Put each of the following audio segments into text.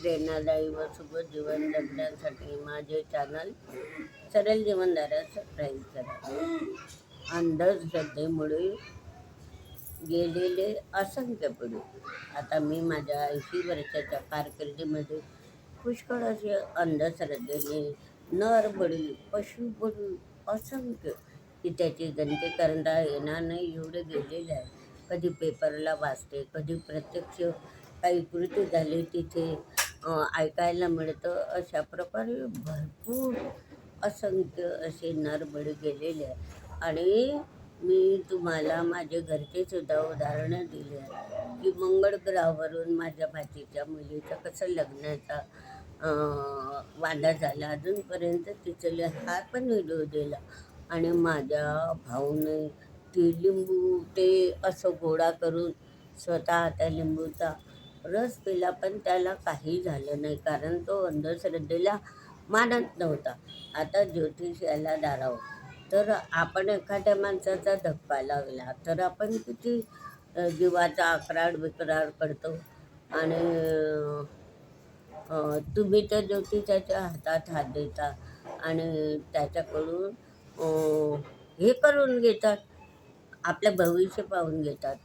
प्रेरणादायी व सुबोध जीवन जगण्यासाठी माझे चॅनल सरळ जीवनधारा सबस्क्राईब करा. अंधश्रद्धेमुळे गेलेले असंख्य पिढी. आता मी माझ्या ऐंशी वर्षाच्या कारकिर्दीमध्ये पुष्कळ असे अंधश्रद्धेने नर बळी असंख्य की त्याची गणती करता येणार नाही एवढे गेलेले आहे. कधी पेपरला वाचते कधी प्रत्यक्ष काही कृती झाली तिथे ऐकायला मिळतं अशा प्रकारे भरपूर असंख्य असे नरबळी गेलेले आहे आणि मी तुम्हाला माझे घरचे सुद्धा उदाहरणं दिली आहे की मंगळ ग्रहावरून माझ्या भाचीच्या मुलीचं कसं लग्नाचा वादा झाला. अजूनपर्यंत तिचं हा पण व्हिडिओ दिला. आणि माझ्या भाऊने ती लिंबू ते असं गोळा करून स्वतः त्या लिंबूचा रस पिला पण त्याला काही झालं नाही कारण तो अंधश्रद्धेला मानत नव्हता. आता ज्योतिष याला दाराव. तर आपण एखाद्या माणसाचा धक्का लागला तर आपण किती जीवाचा आकराड विक्राड करतो. आणि तुम्ही तर ज्योतिषाच्या हातात हात देता आणि त्याच्याकडून हे करून घेतात. आपलं भविष्य पाहून घेतात.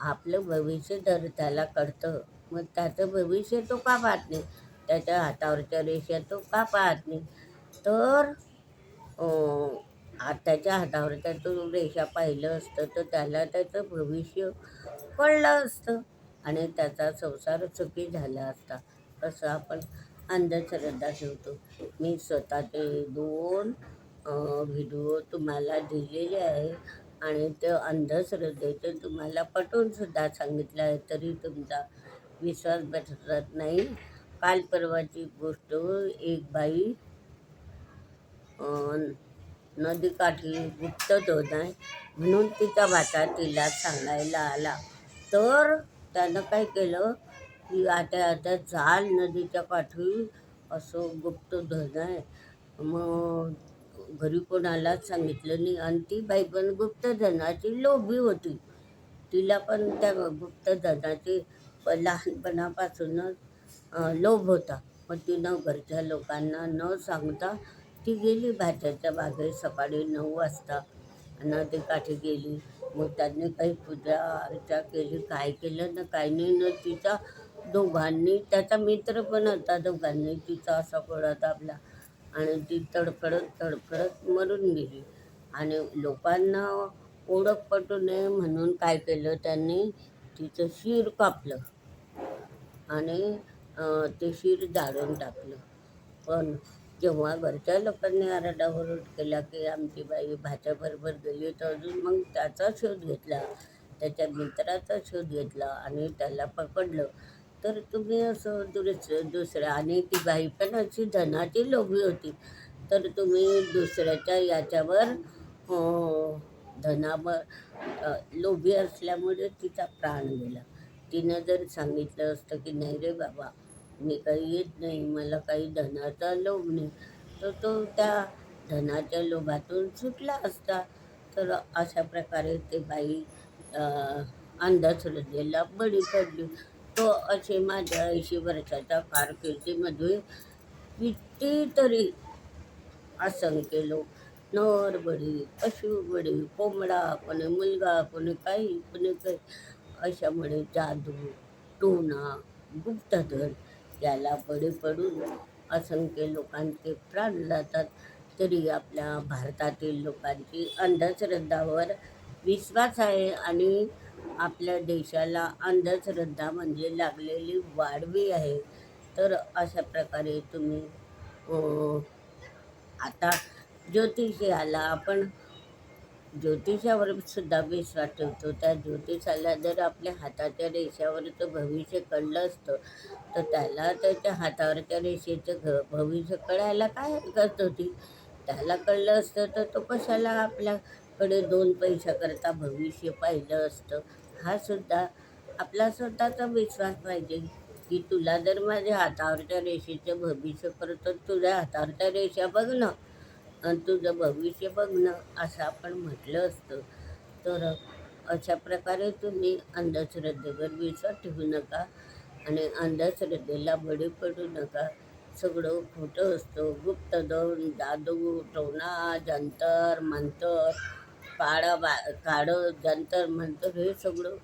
आपलं भविष्य जर त्याला कळतं. मग त्याचं भविष्य तो का पाहत नाही? त्याच्या हातावरच्या रेषा तो का पाहत नाही? तर आ- त्याच्या हातावरच्या तो रेषा पाहिलं असतं तर त्याला त्याचं भविष्य कळलं असतं. आणि त्याचा संसार सुखी झाला असता. असं आपण अंधश्रद्धा ठेवतो. मी स्वतः ते दोन व्हिडिओ तुम्हाला दिलेले आहे. आणि ते अंधश्रद्धेचे तुम्हाला पटवून सुद्धा सांगितलं आहे तरी तुमचा विश्वास बसत नाही. काल परवाची गोष्ट हो, एक बाई नदीकाठी गुप्त होत आहे म्हणून तिचा भाचा तिला सांगायला आला. तर त्यानं काय केलं की आता आता झाल नदीच्या काठी असं गुप्त धन आहे. मग घरी कोणालाच सांगितलं नाही. आणि ती बाई पण गुप्तधनाची लोभी होती. तिला पण त्या गुप्तधनाची प- लहानपणापासूनच लोभ होता. मग तिनं घरच्या लोकांना न सांगता ती गेली भाच्याच्या बागेत सकाळी नऊ वाजता. आणि ती काठी गेली. मग त्यांनी काही पूजा अर्चा केली. काय केलं ना काय नाही. न तिचा दोघांनी त्याचा मित्र पण होता दोघांनी. तिचा असा पडत आपला आणि ती तडफडत तडफडत मरून गेली. आणि लोकांना ओळख पटू नये म्हणून काय केलं त्यांनी तिचं शिर कापलं. आणि ते शिर जाळून टाकलं. पण जेव्हा घरच्या लोकांनी आरडाओरड केला की आमची बाई भाच्याबरोबर गेली तर अजून मग त्याचा शोध घेतला. त्याच्या मित्राचा शोध घेतला आणि त्याला पकडलं. तर तुम्ही असं दुस दुसऱ्या आणि ती बाई पण अशी धनाची लोभी होती. तर तुम्ही दुसऱ्याच्या याच्यावर धनावर लोभी असल्यामुळे तिचा प्राण गेला. तिनं जर सांगितलं असतं की नाही रे बाबा मी काही येत नाही मला काही धनाचा लोभ नाही. तर तो त्या धनाच्या लोभातून सुटला असता. तर अशा प्रकारे ते बाई अंधश्रद्धेला बळी पडली. तो असे माझ्या ऐंशी वर्षाच्या कारकिर्दीमध्ये कितीतरी असंख्य लोक नर बळी पशु कोंबडा कोणी मुलगा कोणी काही कोणी काही अशामुळे जादू टोना गुप्तधन याला बळी पडून असंख्य लोकांचे प्राण जातात. तरी आपल्या भारतातील लोकांची अंधश्रद्धावर विश्वास आहे आणि आपल्या देशाला अंधश्रद्धा म्हणजे लागलेली वाढवी आहे. तर अशा प्रकारे तुम्ही हो, आता ज्योतिषाला आपण ज्योतिषावर सुद्धा विश्वास ठेवतो. त्या ज्योतिषाला जर आपल्या हाताच्या रेषावरचं भविष्य कळलं असतं तर त्याला त्याच्या हातावरच्या रेषेचं घ भविष्य कळायला काय हरकत होती? त्याला कळलं असतं तर तो कशाला आपल्या कडे दोन पैशाकरता भविष्य पाहिलं असतं. हा सुद्धा आपला स्वतःचा विश्वास पाहिजे की तुला जर माझ्या हातावरच्या रेषेचं भविष्य करतो तुझ्या हातावरच्या रेषा बघणं आणि तुझं भविष्य बघणं असं आपण म्हटलं असतं. तर अशा प्रकारे तुम्ही अंधश्रद्धेवर विश्वास ठेवू नका आणि अंधश्रद्धेला बळी पडू नका. सगळं खोटं असतं. गुप्त दोन जादू टोना जंतर मंतर काळं बा काळं जंतर मंतर हे सगळं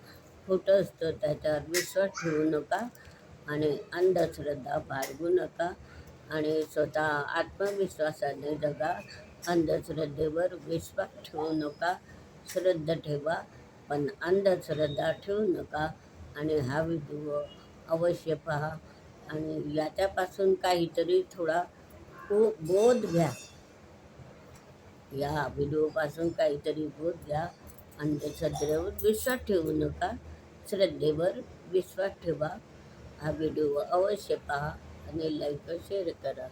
खोटं असतं त्याच्यावर विश्वास ठेवू नका आणि अंधश्रद्धा बाळगू नका आणि स्वतः आत्मविश्वासाने जगा अंधश्रद्धेवर विश्वास ठेवू नका श्रद्धा ठेवा पण अंधश्रद्धा ठेवू नका आणि हा व्हिडिओ अवश्य पहा आणि याच्यापासून काहीतरी थोडा को बोध घ्या. या व्हिडिओपासून काहीतरी बोध घ्या अंधश्रद्धेवर विश्वास ठेवू नका. श्रद्धेवर विश्वास ठेवा. हा व्हिडिओ अवश्य पहा आणि लाईक शेअर करा.